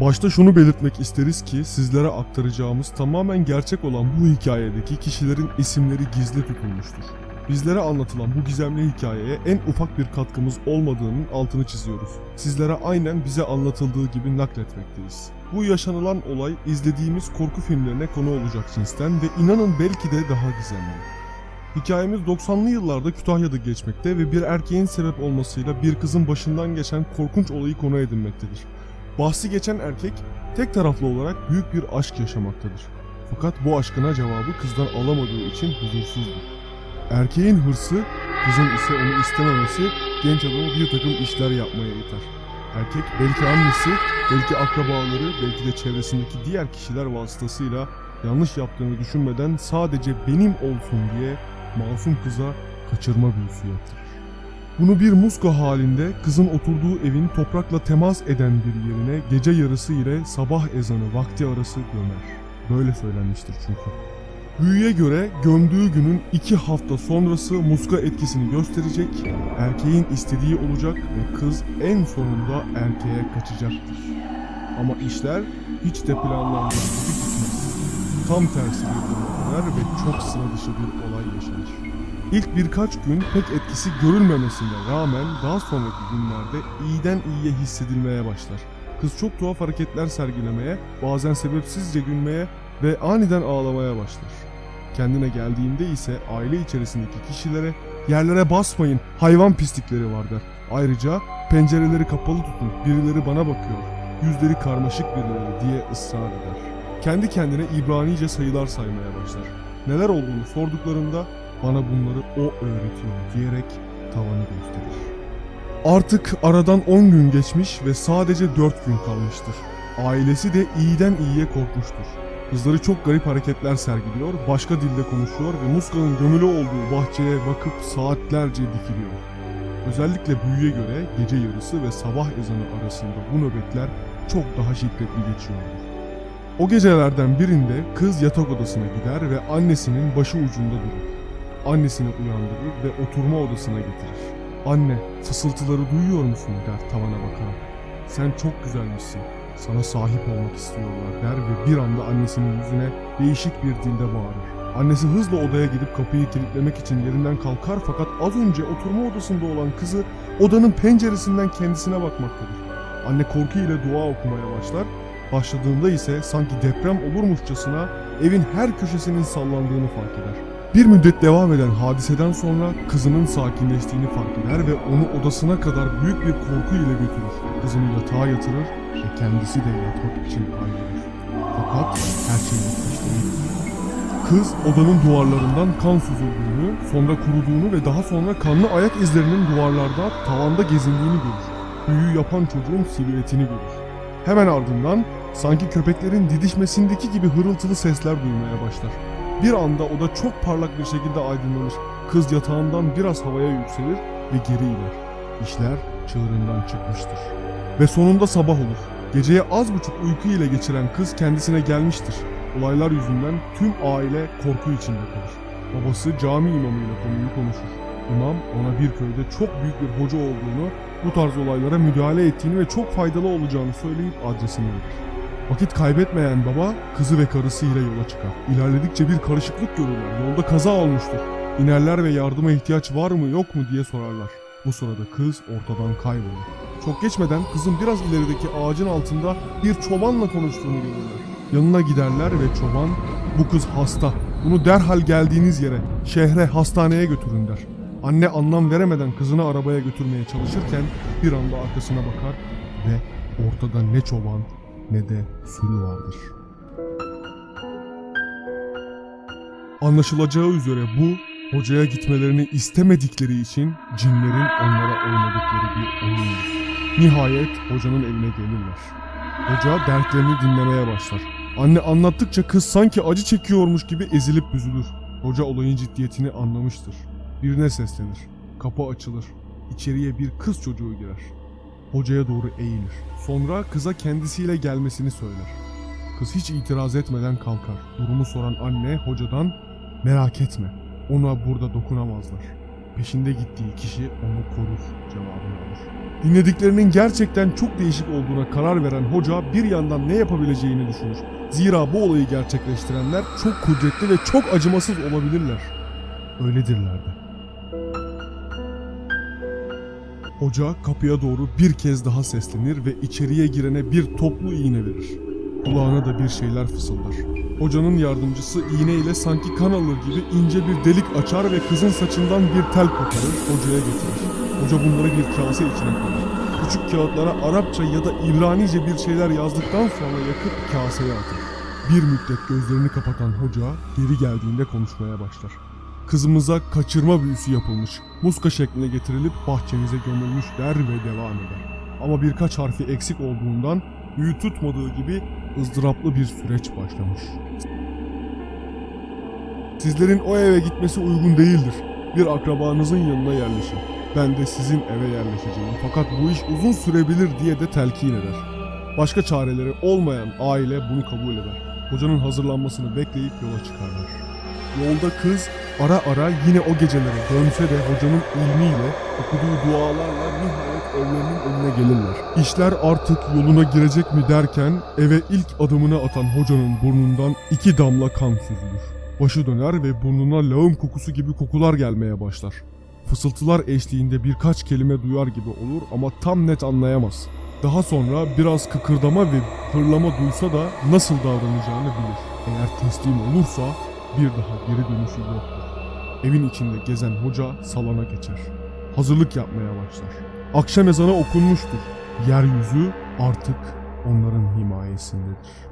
Başta şunu belirtmek isteriz ki sizlere aktaracağımız tamamen gerçek olan bu hikayedeki kişilerin isimleri gizli tutulmuştur. Bizlere anlatılan bu gizemli hikayeye en ufak bir katkımız olmadığının altını çiziyoruz. Sizlere aynen bize anlatıldığı gibi nakletmekteyiz. Bu yaşanılan olay izlediğimiz korku filmlerine konu olacak cinsten ve inanın belki de daha gizemli. Hikayemiz 90'lı yıllarda Kütahya'da geçmekte ve bir erkeğin sebep olmasıyla bir kızın başından geçen korkunç olayı konu edinmektedir. Bahsi geçen erkek tek taraflı olarak büyük bir aşk yaşamaktadır. Fakat bu aşkına cevabı kızdan alamadığı için huzursuzdur. Erkeğin hırsı, kızın ise onu istememesi genç adamı bir takım işler yapmaya iter. Erkek belki annesi, belki akrabaları, belki de çevresindeki diğer kişiler vasıtasıyla yanlış yaptığını düşünmeden sadece benim olsun diye masum kıza kaçırma büyüsü yaptırır. Bunu bir muska halinde kızın oturduğu evin toprakla temas eden bir yerine gece yarısı ile sabah ezanı vakti arası gömer. Böyle söylenmiştir çünkü. Büyüye göre gömdüğü günün iki hafta sonrası muska etkisini gösterecek, erkeğin istediği olacak ve kız en sonunda erkeğe kaçacaktır. Ama işler hiç de gitmez. Tam tersi bir döner ve çok sıra dışı bir olay yaşanır. İlk birkaç gün pek etkisi görülmemesine rağmen daha sonraki günlerde iyiden iyiye hissedilmeye başlar. Kız çok tuhaf hareketler sergilemeye, bazen sebepsizce gülmeye ve aniden ağlamaya başlar. Kendine geldiğinde ise aile içerisindeki kişilere yerlere basmayın hayvan pislikleri var der. Ayrıca pencereleri kapalı tutun birileri bana bakıyor yüzleri karmaşık birileri diye ısrar eder. Kendi kendine İbranice sayılar saymaya başlar. Neler olduğunu sorduklarında bana bunları o öğretiyor diyerek tavanı gösterir. Artık aradan 10 gün geçmiş ve sadece 4 gün kalmıştır. Ailesi de iyiden iyiye korkmuştur. Kızları çok garip hareketler sergiliyor, başka dilde konuşuyor ve Muska'nın gömülü olduğu bahçeye bakıp saatlerce dikiliyor. Özellikle büyüye göre gece yarısı ve sabah ezanı arasında bu nöbetler çok daha şiddetli geçiyordur. O gecelerden birinde kız yatak odasına gider ve annesinin başı ucunda durur. Annesini uyandırır ve oturma odasına getirir. Anne, fısıltıları duyuyor musun der tavana bakarak. Sen çok güzelmişsin. Sana sahip olmak istiyorlar der ve bir anda annesinin yüzüne değişik bir dilde bağırır. Annesi hızla odaya gidip kapıyı kilitlemek için yerinden kalkar fakat az önce oturma odasında olan kızı odanın penceresinden kendisine bakmaktadır. Anne korku ile dua okumaya başlar. Başladığında ise sanki deprem olurmuşçasına evin her köşesinin sallandığını fark eder. Bir müddet devam eden hadiseden sonra kızının sakinleştiğini fark eder ve onu odasına kadar büyük bir korku ile götürür. Kızını yatağa yatırır ve kendisi de yatmak için ayrılır. Fakat her şey bitmiştir. Kız odanın duvarlarından kan süzüldüğünü, sonra kuruduğunu ve daha sonra kanlı ayak izlerinin duvarlarda, tavanda gezindiğini görür. Büyü yapan çocuğun silüetini görür. Hemen ardından sanki köpeklerin didişmesindeki gibi hırıltılı sesler duymaya başlar. Bir anda oda çok parlak bir şekilde aydınlanır. Kız yatağından biraz havaya yükselir ve geri iner. İşler çığırından çıkmıştır. Ve sonunda sabah olur. Geceye az buçuk uyku ile geçiren kız kendisine gelmiştir. Olaylar yüzünden tüm aile korku içinde kalır. Babası cami imamıyla konuyu konuşur. İmam ona bir köyde çok büyük bir hoca olduğunu, bu tarz olaylara müdahale ettiğini ve çok faydalı olacağını söyleyip adresini verir. Vakit kaybetmeyen baba kızı ve karısıyla yola çıkar. İlerledikçe bir karışıklık görürler. Yolda kaza olmuştur. İnerler ve yardıma ihtiyaç var mı yok mu diye sorarlar. Bu sırada kız ortadan kaybolur. Çok geçmeden kızın biraz ilerideki ağacın altında bir çobanla konuştuğunu görürler. Yanına giderler ve çoban bu kız hasta. Bunu derhal geldiğiniz yere, şehre, hastaneye götürün der. Anne anlam veremeden kızını arabaya götürmeye çalışırken bir anda arkasına bakar ve ortada ne çoban ne de sürü vardır. Anlaşılacağı üzere bu hocaya gitmelerini istemedikleri için cinlerin onlara oynadıkları bir oyundur. Nihayet hocanın evine gelirler. Hoca dertlerini dinlemeye başlar. Anne anlattıkça kız sanki acı çekiyormuş gibi ezilip büzülür. Hoca olayın ciddiyetini anlamıştır. Birine seslenir. Kapı açılır. İçeriye bir kız çocuğu girer. Hocaya doğru eğilir. Sonra kıza kendisiyle gelmesini söyler. Kız hiç itiraz etmeden kalkar. Durumu soran anne hocadan merak etme ona burada dokunamazlar. peşinde gittiği kişi onu korur cevabını alır. Dinlediklerinin gerçekten çok değişik olduğuna karar veren hoca bir yandan ne yapabileceğini düşünür. Zira bu olayı gerçekleştirenler çok kudretli ve çok acımasız olabilirler. Öyledirler de. Hoca kapıya doğru bir kez daha seslenir ve içeriye girene bir toplu iğne verir. Kulağına da bir şeyler fısıldar. Hocanın yardımcısı iğneyle sanki kan alır gibi ince bir delik açar ve kızın saçından bir tel koparır, hocaya getirir. Hoca bunları bir kase içine koyar. Küçük kağıtlara Arapça ya da İbranice bir şeyler yazdıktan sonra yakıp kaseye atar. Bir müddet gözlerini kapatan hoca geri geldiğinde konuşmaya başlar. Kızımıza kaçırma büyüsü yapılmış, muska şekline getirilip bahçenize gömülmüş der ve devam eder. Ama birkaç harfi eksik olduğundan büyü tutmadığı gibi ızdıraplı bir süreç başlamış. Sizlerin o eve gitmesi uygun değildir. Bir akrabanızın yanına yerleşin. Ben de sizin eve yerleşeceğim. Fakat bu iş uzun sürebilir diye de telkin eder. Başka çareleri olmayan aile bunu kabul eder. Hocanın hazırlanmasını bekleyip yola çıkarlar. Yolda kız ara ara yine o gecelere dönse de hocanın ilmiyle okuduğu dualarla nihayet evlerinin önüne gelirler. İşler artık yoluna girecek mi derken eve ilk adımını atan hocanın burnundan iki damla kan süzülür. Başı döner ve burnuna lağım kokusu gibi kokular gelmeye başlar. Fısıltılar eşliğinde birkaç kelime duyar gibi olur ama tam net anlayamaz. Daha sonra biraz kıkırdama ve hırlama duysa da nasıl davranacağını bilir. Eğer teslim olursa bir daha geri dönüşü yoktur. Evin içinde gezen hoca salona geçer. Hazırlık yapmaya başlar. Akşam ezanı okunmuştur. Yeryüzü artık onların himayesindedir.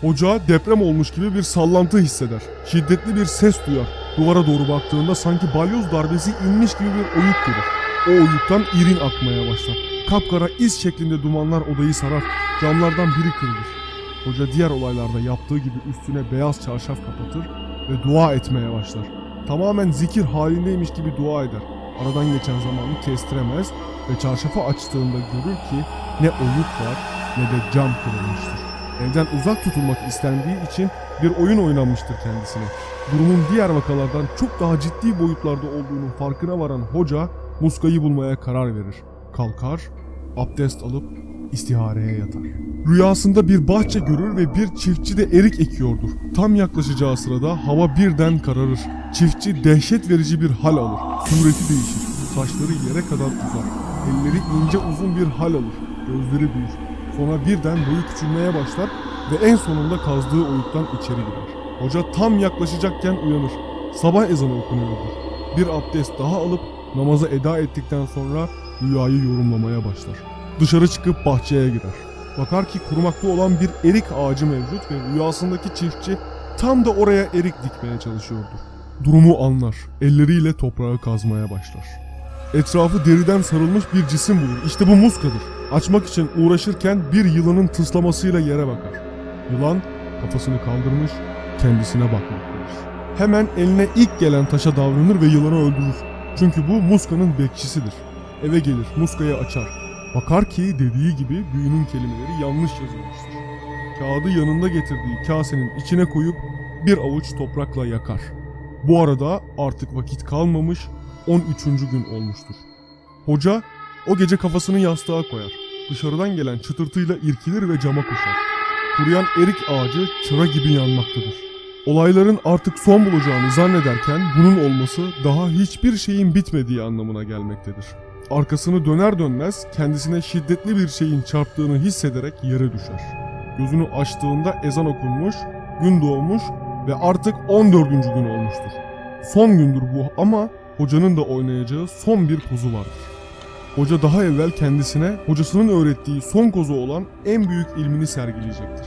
Hoca deprem olmuş gibi bir sallantı hisseder. Şiddetli bir ses duyar. Duvara doğru baktığında sanki balyoz darbesi inmiş gibi bir oyuk görür. O oyuktan irin akmaya başlar. Kapkara iz şeklinde dumanlar odayı sarar. Camlardan biri kırılır. Hoca diğer olaylarda yaptığı gibi üstüne beyaz çarşaf kapatır ve dua etmeye başlar. Tamamen zikir halindeymiş gibi dua eder. Aradan geçen zamanı kestiremez ve çarşafı açtığında görür ki ne oyuk var ne de cam kırılmıştır. Evden uzak tutulmak istendiği için bir oyun oynanmıştır kendisine. Durumun diğer vakalardan çok daha ciddi boyutlarda olduğunun farkına varan hoca muskayı bulmaya karar verir. Kalkar, abdest alıp istihareye yatar. Rüyasında bir bahçe görür ve bir çiftçi de erik ekiyordur. Tam yaklaşacağı sırada hava birden kararır. Çiftçi dehşet verici bir hal alır. Sureti değişir. Saçları yere kadar uzar. Elleri ince uzun bir hal alır. Gözleri büyür. Sonra birden boyu küçülmeye başlar ve en sonunda kazdığı oyuktan içeri girer. Hoca tam yaklaşacakken uyanır. Sabah ezanı okunuyordur. Bir abdest daha alıp namaza eda ettikten sonra rüyayı yorumlamaya başlar. Dışarı çıkıp bahçeye girer. Bakar ki kurumakta olan bir erik ağacı mevcut ve rüyasındaki çiftçi tam da oraya erik dikmeye çalışıyordur. Durumu anlar. Elleriyle toprağı kazmaya başlar. Etrafı deriden sarılmış bir cisim bulur. İşte bu muskadır. Açmak için uğraşırken bir yılanın tıslamasıyla yere bakar. Yılan kafasını kaldırmış, kendisine bakmaktadır. Hemen eline ilk gelen taşa davranır ve yılanı öldürür. Çünkü bu muskanın bekçisidir. Eve gelir, muskayı açar. Bakar ki dediği gibi büyünün kelimeleri yanlış yazılmıştır. Kağıdı yanında getirdiği kasenin içine koyup bir avuç toprakla yakar. Bu arada artık vakit kalmamış 13. gün olmuştur. Hoca o gece kafasını yastığa koyar. Dışarıdan gelen çıtırtıyla irkilir ve cama koşar. Kuruyan erik ağacı çıra gibi yanmaktadır. Olayların artık son bulacağını zannederken bunun olması daha hiçbir şeyin bitmediği anlamına gelmektedir. Arkasını döner dönmez kendisine şiddetli bir şeyin çarptığını hissederek yere düşer. Gözünü açtığında ezan okunmuş, gün doğmuş ve artık 14. gün olmuştur. Son gündür bu ama hocanın da oynayacağı son bir kozu vardır. Hoca daha evvel kendisine hocasının öğrettiği son kozu olan en büyük ilmini sergileyecektir.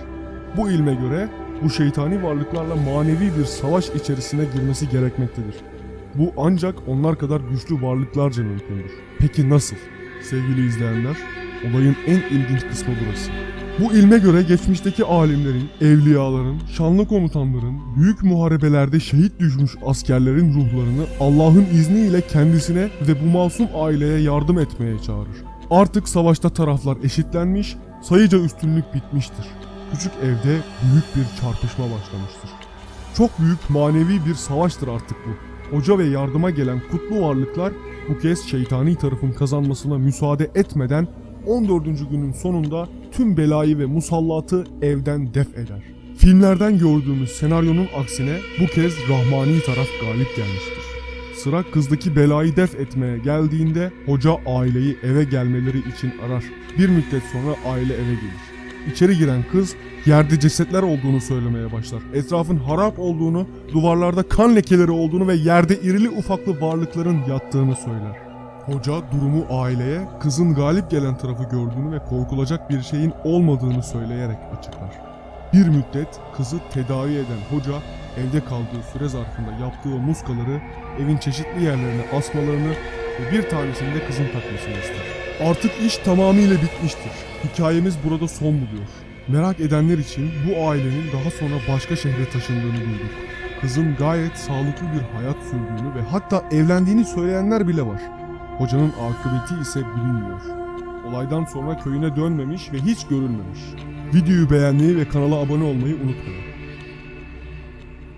Bu ilme göre bu şeytani varlıklarla manevi bir savaş içerisine girmesi gerekmektedir. Bu ancak onlar kadar güçlü varlıklarca mümkündür. Peki nasıl? Sevgili izleyenler, olayın en ilginç kısmı burası. Bu ilme göre geçmişteki alimlerin, evliyaların, şanlı komutanların, büyük muharebelerde şehit düşmüş askerlerin ruhlarını Allah'ın izniyle kendisine ve bu masum aileye yardım etmeye çağırır. Artık savaşta taraflar eşitlenmiş, sayıca üstünlük bitmiştir. Küçük evde büyük bir çarpışma başlamıştır. Çok büyük manevi bir savaştır artık bu. Hoca ve yardıma gelen kutlu varlıklar bu kez şeytani tarafın kazanmasına müsaade etmeden 14. günün sonunda tüm belayı ve musallatı evden def eder. Filmlerden gördüğümüz senaryonun aksine bu kez rahmani taraf galip gelmiştir. Sıra kızdaki belayı def etmeye geldiğinde hoca aileyi eve gelmeleri için arar. Bir müddet sonra aile eve gelir. İçeri giren kız yerde cesetler olduğunu söylemeye başlar. Etrafın harap olduğunu, duvarlarda kan lekeleri olduğunu ve yerde irili ufaklı varlıkların yattığını söyler. Hoca durumu aileye kızın galip gelen tarafı gördüğünü ve korkulacak bir şeyin olmadığını söyleyerek açıklar. Bir müddet kızı tedavi eden hoca evde kaldığı süre zarfında yaptığı muskaları evin çeşitli yerlerine asmalarını ve bir tanesini de kızın takmasını ister. Artık iş tamamıyla bitmiştir. Hikayemiz burada son buluyor. Merak edenler için bu ailenin daha sonra başka şehre taşındığını duyduk. Kızın gayet sağlıklı bir hayat sürdüğünü ve hatta evlendiğini söyleyenler bile var. Hocanın akıbeti ise bilinmiyor. Olaydan sonra köyüne dönmemiş ve hiç görülmemiş. Videoyu beğenmeyi ve kanala abone olmayı unutmayın.